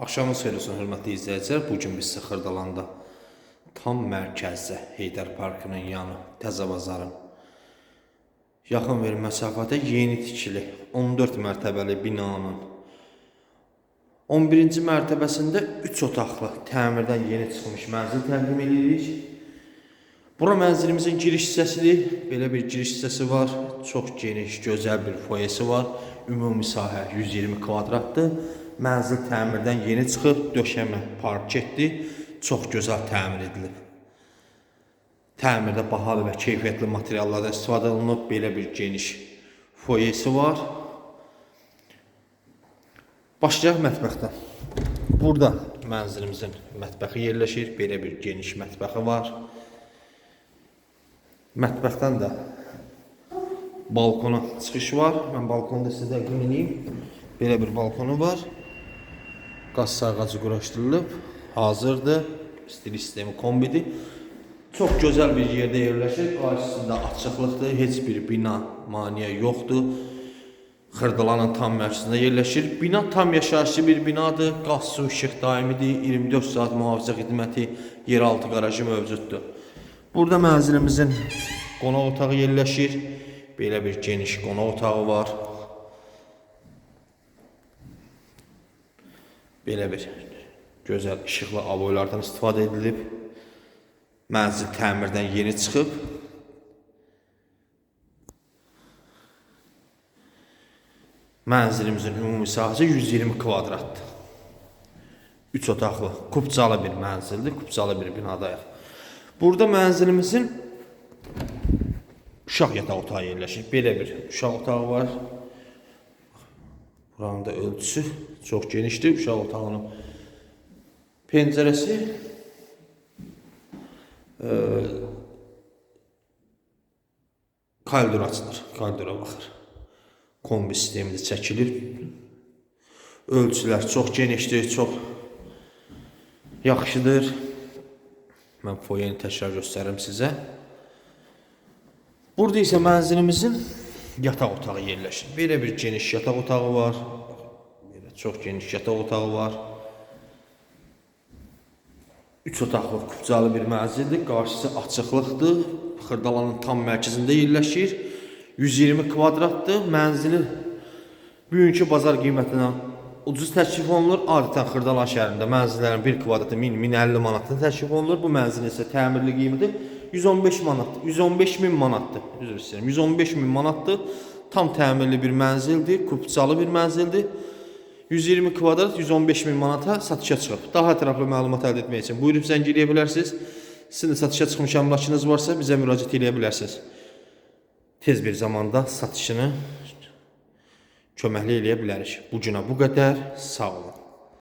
Axşamınız xeyir olsun hörmətli izləyicilər. Bu gün biz Xırdalanda tam mərkəzdə Heydər Parkının yanı, Təzə bazarın yaxın bir məsafədə yeni tikili 14 mərtəbəli binanın 11-ci mərtəbəsində 3 otaqlı təmirdən yeni çıxmış mənzil təqdim edirik. Bura mənzilimizin giriş hissəsidir. Belə bir giriş hissəsi var. Çox geniş, gözəl bir foyesi var. Ümumi sahə 120 kvadratdır. Mənzil təmirdən yeni çıxıb, döşəmə parketdir. Çox gözəl təmir edilib. Təmirdə bahalı və keyfiyyətli materiallardan istifadə olunub. Belə bir geniş foyesi var. Başlayaq mətbəxdən. Burada mənzilimizin mətbəxi yerləşir. Belə bir geniş mətbəxi var. Mətbəxdən də balkona çıxış var. Mən balkonda sizə təqdim edeyim. Belə bir balkonu var. Qaz sayğacı quraşdırılıb, hazırdır. Stil sistemi kombidir. Çox gözəl bir yerdə yerləşir. Qarşısında açıqlıqdır, heç bir bina maneə yoxdur. Xırdalanın tam mərkəzində yerləşir. Bina tam yaşayışlı bir binadır. Qaz, su, işıq daimidir. 24 saat mühafizə xidməti, yeraltı qarajı mövcuddur. Burada mənzilimizin qonaq otağı yerləşir. Belə bir geniş qonaq otağı var. Belə bir gözəl işıqlı avoylardan istifadə edilib. Mənzil təmirdən yeni çıxıb. Mənzilimizin ümumi sahəsi 120 kvadratdır. 3 otaqlı, kubcalı bir mənzildir, kubcalı bir binadayıq. Burada mənzilimizin uşaq yataq otağı yerləşir. Belə bir uşaq otağı var. Buranın da ölçüsü çox genişdir. Uşaq otağının pəncərəsi e, koridor açılır. Koridora baxır. Kombi sistemi də çəkilir. Ölçülər çox genişdir, çox yaxşıdır. Mən foyeni təkrar göstərim sizə. Burada isə mənzilimizin yataq otağı yerləşir. Belə bir geniş yataq otağı var. Belə çox geniş yataq otağı var. 3 otaqlı kubcalı bir mənzildir. Qarşısı açıqlıqdır. Xırdalanın tam mərkəzində yerləşir. 120 kvadratdır. Mənzili bugünkü bazar qiymətindən ucuz təklif olunur. Adətən Xırdalan şəhərində mənzillərin 1 kvadratı 1000-1050 manatdan təklif olunur. Bu mənzilin isə təmirli qiyməti 115 manatdır. 115 min manatdır. Üzr istəyirəm. 115 min manatdır. Tam təmirli bir mənzildir. Kubcalı bir mənzildir. 120 kvadrat 115 min manata satışa çıxıb. Daha ətraflı məlumat əldə etmək üçün buyurub zəng eləyə bilərsiniz. Sizin də satışa çıxmış əmlakınız varsa bizə müraciət eləyə bilərsiniz. Tez bir zamanda satışını köməkli eləyə bilərik. Bu günə bu qədər. Sağ olun.